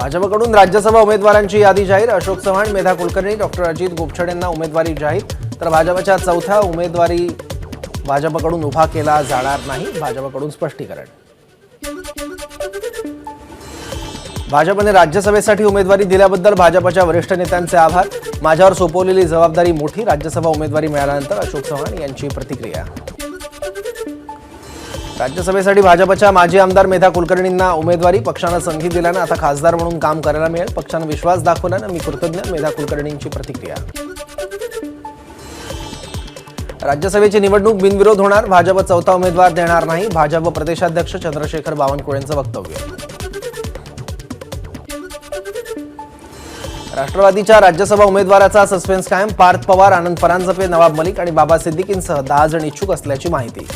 भाजपकडून राज्यसभा उमेदवारांची यादी जाहीर. अशोक चव्हाण मेधा कुलकर्णी डॉक्टर अजित गोपछड यांना उमेदवारी जाहीर. तर भाजपच्या चौथ्या उमेदवारी भाजपकडून उभा केला जाणार नाही. भाजपकडून स्पष्टीकरण. भाजपने राज्यसभेसाठी उमेदवारी दिल्याबद्दल भाजपच्या वरिष्ठ नेत्यांचे आभार. माझ्यावर सोपवलेली जबाबदारी मोठी. राज्यसभा उमेदवारी मिळाल्यानंतर अशोक चव्हाण यांची प्रतिक्रिया. राज्यसभेसाठी भाजपच्या माजी आमदार मेधा कुलकर्णींना उमेदवारी पक्षानं संधी दिल्यानं आता खासदार म्हणून काम करायला मिळेल. पक्षानं विश्वास दाखवल्यानं मी कृतज्ञ मेधा कुलकर्णींची प्रतिक्रिया. राज्यसभेची निवडणूक बिनविरोध होणार. भाजप चौथा उमेदवार देणार नाही. भाजप प्रदेशाध्यक्ष चंद्रशेखर बावनकुळेंचं वक्तव्य. राष्ट्रवादीच्या राज्यसभा उमेदवाराचा सस्पेन्स कायम. पार्थ पवार आनंद परांजपे नवाब मलिक आणि बाबा सिद्दीकींसह दहा जण इच्छुक असल्याची माहिती.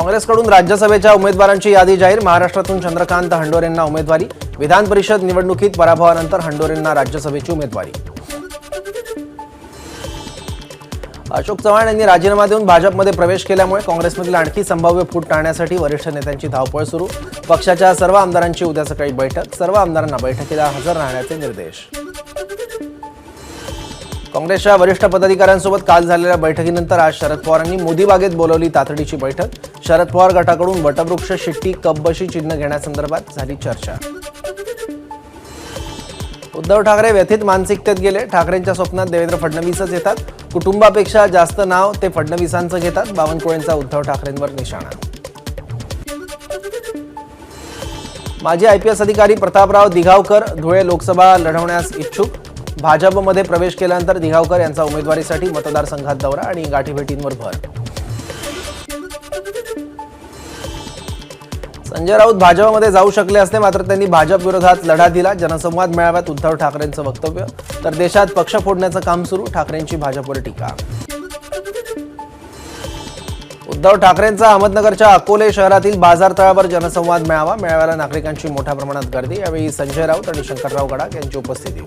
काँग्रेसकडून राज्यसभेच्या उमेदवारांची यादी जाहीर. महाराष्ट्रातून चंद्रकांत हंडोरेंना उमेदवारी. विधान परिषद निवडणुकीत पराभवानंतर हंडोरेंना राज्यसभेची उमेदवारी. अशोक चव्हाण यांनी राजीनामा देऊन भाजपमध्ये प्रवेश केल्यामुळे काँग्रेसमधील आणखी संभाव्य फूट टाळण्यासाठी वरिष्ठ नेत्यांची धावपळ सुरू. पक्षाच्या सर्व आमदारांची उद्या सकाळी बैठक. सर्व आमदारांना बैठकीला हजर राहण्याचे निर्देश. काँग्रेसच्या वरिष्ठ पदाधिकाऱ्यांसोबत काल झालेल्या बैठकीनंतर आज शरद पवारांनी मोदी बागेत बोलवली तातडीची बैठक. शरद पवार गटाकडून वटवृक्ष शिट्टी कपबशी चिन्ह घेण्यासंदर्भात झाली चर्चा. उद्धव ठाकरे व्यथित मानसिकतेत गेले. ठाकरेंच्या स्वप्नात देवेंद्र फडणवीसच येतात. कुटुंबापेक्षा जास्त नाव ते फडणवीसांचं घेतात. बावनकुळेंचा उद्धव ठाकरेंवर निशाणा. माजी आयपीएस अधिकारी प्रतापराव दिघावकर धुळे लोकसभा लढवण्यास इच्छुक. भाजपमध्ये प्रवेश केल्यानंतर दिघावकर यांचा उमेदवारीसाठी मतदारसंघात दौरा आणि गाठीभेटींवर भर. संजय राऊत भाजपमध्ये जाऊ शकले असते मात्र त्यांनी भाजप विरोधात लढा दिला. जनसंवाद मेळाव्यात उद्धव ठाकरेंचं वक्तव्य. तर देशात पक्ष फोडण्याचं काम सुरू ठाकरेंची भाजपवर टीका. उद्धव ठाकरेंचा अहमदनगरच्या अकोले शहरातील बाजारतळावर जनसंवाद मेळावा. मेळाव्याला नागरिकांची मोठ्या प्रमाणात गर्दी. यावेळी संजय राऊत आणि शंकरराव गडाख यांची उपस्थिती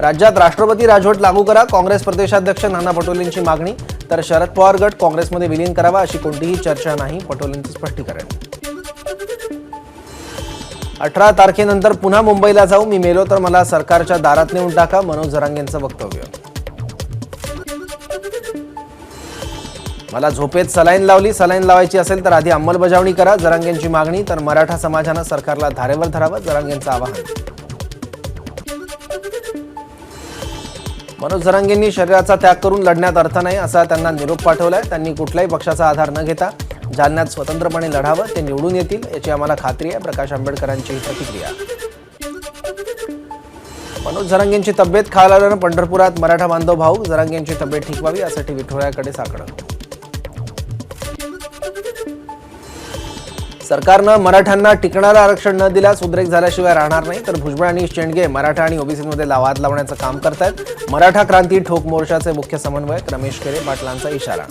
राज्यात राष्ट्रपती राजवट लागू करा काँग्रेस प्रदेशाध्यक्ष नाना पटोलेंची मागणी. तर शरद पवार गट काँग्रेसमध्ये विलीन करावा अशी कोणतीही चर्चा नाही पटोलेंचं स्पष्टीकरण. अठरा तारखेनंतर पुन्हा मुंबईला जाऊ मी मेलो तर मला सरकारच्या दारात नेऊन टाका मनोज जरांगेंचं वक्तव्य. मला झोपेत सलाईन लावली सलाईन लावायची असेल तर आधी अंमलबजावणी करा जरांगेंची मागणी तर मराठा समाजानं सरकारला धारेवर धरावं जरांगेंचं आवाहन. मनोज झरांगेंनी शरीराचा त्याग करून लढण्यात अर्थ नाही असा त्यांना निरोप पाठवलाय. त्यांनी कुठल्याही पक्षाचा आधार न घेता जालन्यात स्वतंत्रपणे लढावं ते निवडून येतील याची आम्हाला खात्री आहे. प्रकाश आंबेडकरांची ही प्रतिक्रिया. मनोज झरांगेंची तब्येत खालावल्यानं पंढरपुरात मराठा बांधव भाऊ झरांगेंची तब्येत ठीक व्हावी यासाठी विठोऱ्याकडे साकडं. सरकारनं मराठ्यांना टिकणारं आरक्षण न दिल्यास उद्रेक झाल्याशिवाय राहणार नाही. तर भुजबळ आणि शेंडगे मराठा आणि ओबीसीमध्ये लावाद लावण्याचं काम करतायत. मराठा क्रांती ठोक मोर्चाचे मुख्य समन्वयक रमेश केरे पाटलांचा इशारा.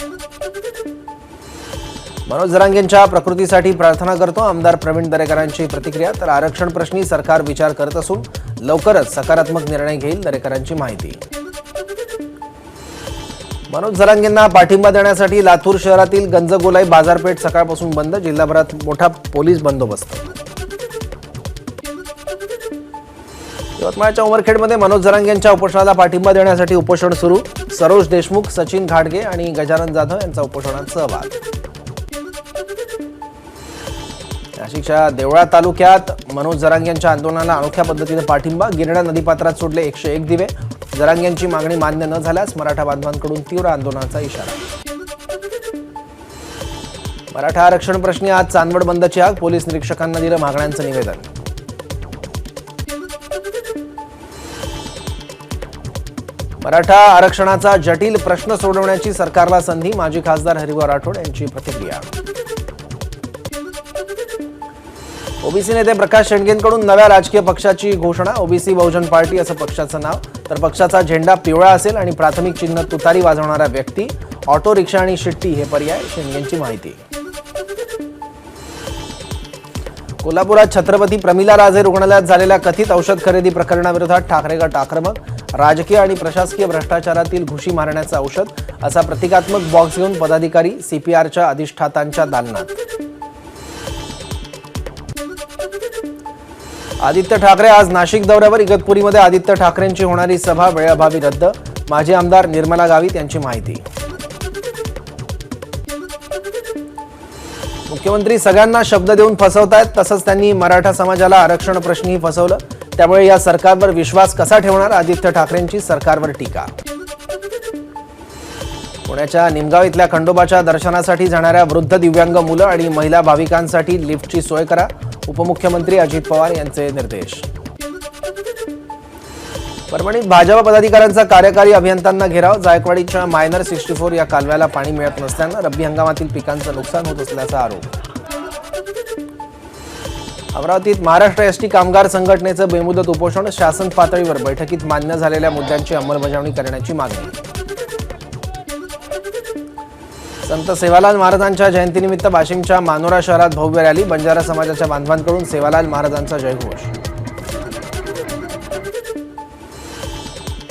मनोज जरांगेंच्या प्रकृतीसाठी प्रार्थना करतो. आमदार प्रवीण दरेकरांची प्रतिक्रिया. तर आरक्षण प्रश्नी सरकार विचार करत असून लवकरच सकारात्मक निर्णय घेईल दरेकरांची माहिती. मनोज जरांगेंना पाठिंबा देण्यासाठी लातूर शहरातील गंजगोलाई बाजारपेठ सकाळपासून बंद जिल्हाभरात मोठा पोलीस बंदोबस्त. यवतमाळच्या उमरखेडमध्ये मनोज जरांगेंच्या उपोषणाला पाठिंबा देण्यासाठी उपोषण सुरू. सरोज देशमुख सचिन घाडगे आणि गजानन जाधव यांचा उपोषणात सहभाग. नाशिकच्या देवळा तालुक्यात मनोज जरांगे यांच्या आंदोलनाला अनोख्या पद्धतीने पाठिंबा गिरणा नदीपात्रात सोडले एकशे एक दिवे. जरांग्यांची मागणी मान्य न झाल्यास मराठा बांधवांकडून तीव्र आंदोलनाचा इशारा. मराठा आरक्षण प्रश्नी आज चांदवड बंदची आग पोलीस निरीक्षकांना दिलं मागण्यांचं निवेदन. मराठा आरक्षणाचा जटिल प्रश्न सोडवण्याची सरकारला संधी माजी खासदार हरिभाऊ राठोड यांची प्रतिक्रिया. ओबीसी नेते प्रकाश शेंडगेंकडून नव्या राजकीय पक्षाची घोषणा. ओबीसी बहुजन पार्टी असं पक्षाचं नाव. तर पक्षाचा झेंडा पिवळा असेल आणि प्राथमिक चिन्ह तुतारी वाजवणाऱ्या व्यक्ती ऑटो रिक्षा आणि शिट्टी हे पर्याय शेंडगेंची माहिती. कोल्हापुरात छत्रपती प्रमिला राजे रुग्णालयात झालेल्या कथित औषध खरेदी प्रकरणाविरोधात ठाकरे गट आक्रमक. राजकीय आणि प्रशासकीय भ्रष्टाचारातील घुशी मारण्याचं औषध असा प्रतिकात्मक बॉक्स घेऊन पदाधिकारी सीपीआरच्या अधिष्ठातांच्या दालनात. आदित्य ठाकरे आज नाशिक दौऱ्यावर इगतपुरीमध्ये आदित्य ठाकरेंची होणारी सभा वेळाभावी रद्द. माजी आमदार निर्मला गावित यांची माहिती. मुख्यमंत्री सगळ्यांना शब्द देऊन फसवतायत तसंच त्यांनी मराठा समाजाला आरक्षण प्रश्नही फसवलं. त्यामुळे या सरकारवर विश्वास कसा ठेवणार? आदित्य ठाकरेंची सरकारवर टीका. पुण्याच्या निमगाव इथल्या खंडोबाच्या दर्शनासाठी जाणाऱ्या वृद्ध दिव्यांग मुलं आणि महिला भाविकांसाठी लिफ्टची सोय करा. उपमुख्यमंत्री अजित पवार यांचे निर्देश. परभणीत भाजप पदाधिकाऱ्यांचा कार्यकारी अभियंत्यांना घेराव. जायकवाडीच्या मायनर सिक्स्टी फोर या कालव्याला पाणी मिळत नसल्यानं रब्बी हंगामातील पिकांचं नुकसान होत असल्याचा आरोप. अमरावतीत महाराष्ट्र एसटी कामगार संघटनेचं बेमुदत उपोषण. शासन पातळीवर बैठकीत मान्य झालेल्या मुद्द्यांची अंमलबजावणी करण्याची मागणी. संत सेवालाल महाराजांच्या जयंतीनिमित्त वाशिमच्या मानोरा शहरात भव्य रॅली बंजारा समाजाच्या बांधवांकडून सेवालाल महाराजांचा जयघोष.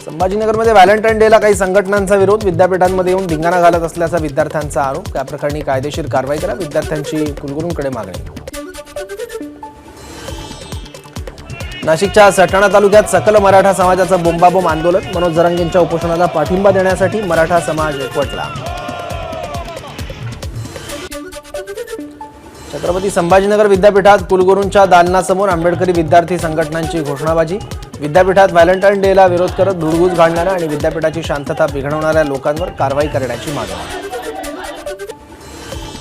संभाजीनगरमध्ये व्हॅलेंटाईन डेला काही संघटनांचा विरोध विद्यापीठांमध्ये येऊन धिंगाणा घालत असल्याचा विद्यार्थ्यांचा आरोप. त्याप्रकरणी कायदेशीर कारवाई करा विद्यार्थ्यांची कुलगुरूंकडे मागणी. नाशिकच्या सटाणा तालुक्यात सकल मराठा समाजाचं बोंबाबोंब आंदोलन मनोज जरंगेंच्या उपोषणाला पाठिंबा देण्यासाठी मराठा समाज एकवटला. छत्रपती संभाजीनगर विद्यापीठात कुलगुरूंच्या दालनासमोर आंबेडकरी विद्यार्थी संघटनांची घोषणाबाजी. विद्यापीठात व्हॅलेंटाईन डेला विरोध करत धुडगूज घालणाऱ्या आणि विद्यापीठाची शांतता बिघडवणाऱ्या लोकांवर कारवाई करण्याची मागणी.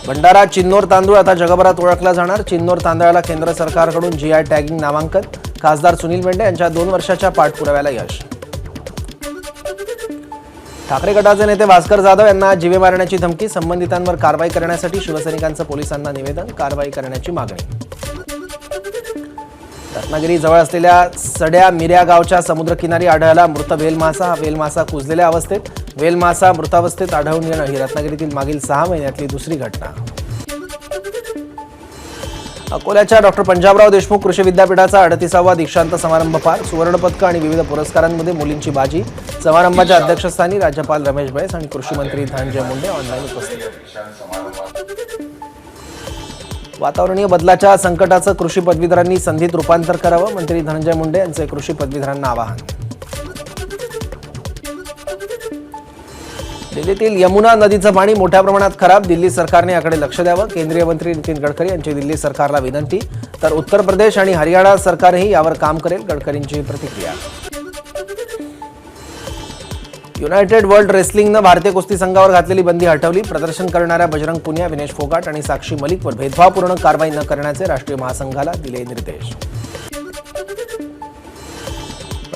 भंडारा चिन्नोर तांदूळ आता जगभरात ओळखला जाणार. चिन्नोर तांदळाला केंद्र सरकारकडून जीआय टॅगिंग नामांकन. खासदार सुनील मेंढे यांच्या दोन वर्षाच्या पाठपुराव्याला यश. ठाकरे गटाचे नेते भास्कर जाधव यांना जीवे मारण्याची धमकी संबंधितांवर कारवाई करण्यासाठी शिवसैनिकांचं पोलिसांना निवेदन कारवाई करण्याची मागणी. रत्नागिरी जवळ असलेल्या सड्या मिऱ्या गावच्या समुद्रकिनारी आढळला मृत वेलमासा. हा वेलमासा कुजलेल्या अवस्थेत वेलमासा मृतावस्थेत आढळून येणं ही रत्नागिरीतील मागील सहा महिन्यातली दुसरी घटना. अकोल्याच्या डॉक्टर पंजाबराव देशमुख कृषी विद्यापीठाचा अडतीसावा दीक्षांत समारंभ पार. सुवर्णपदक आणि विविध पुरस्कारांमध्ये मुलींची बाजी. समारंभाच्या अध्यक्षस्थानी राज्यपाल रमेश बैस आणि कृषी मंत्री धनंजय मुंडे ऑनलाईन उपस्थित. वातावरणीय बदलाच्या संकटाचं कृषी पदवीधरांनी संधीत रूपांतर करावं मंत्री धनंजय मुंडे यांचे कृषी पदवीधरांना आवाहन. दिल्लीतील यमुना नदीचं पाणी मोठ्या प्रमाणात खराब. दिल्ली सरकारने याकडे लक्ष द्यावं. केंद्रीय मंत्री नितीन गडकरी यांची दिल्ली सरकारला विनंती. तर उत्तर प्रदेश आणि हरियाणा सरकारही यावर काम करेल गडकरींची प्रतिक्रिया. युनायटेड वर्ल्ड रेसलिंगनं भारतीय कुस्ती संघावर घातलेली बंदी हटवली. प्रदर्शन करणाऱ्या बजरंग पुनिया विनेश फोगाट आणि साक्षी मलिकवर भेदभावपूर्ण कारवाई न करण्याचे राष्ट्रीय महासंघाला दिले निर्देश.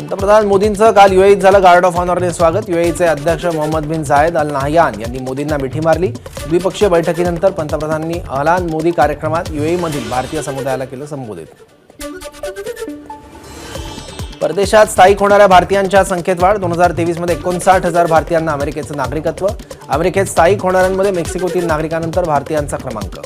पंतप्रधान मोदींचं काल युएईत झालं. गार्ड ऑफ ऑनरने स्वागत. युएईचे अध्यक्ष मोहम्मद बिन झायद अल नाहयान यांनी मोदींना मिठी मारली. द्विपक्षीय बैठकीनंतर पंतप्रधानांनी अहलान मोदी कार्यक्रमात युएईमधील भारतीय समुदायाला केलं संबोधित. परदेशात स्थायिक होणाऱ्या भारतीयांच्या संख्येत वाढ. दोन हजार तेवीसमध्ये एकोणसाठ हजार भारतीयांना अमेरिकेचं नागरिकत्व. अमेरिकेत स्थायिक होणाऱ्यांमध्ये मेक्सिकोतील नागरिकांनंतर भारतीयांचा क्रमांक.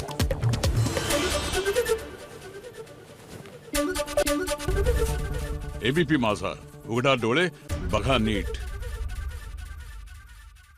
एबीपी माझा. उघडा डोळे बघा नीट.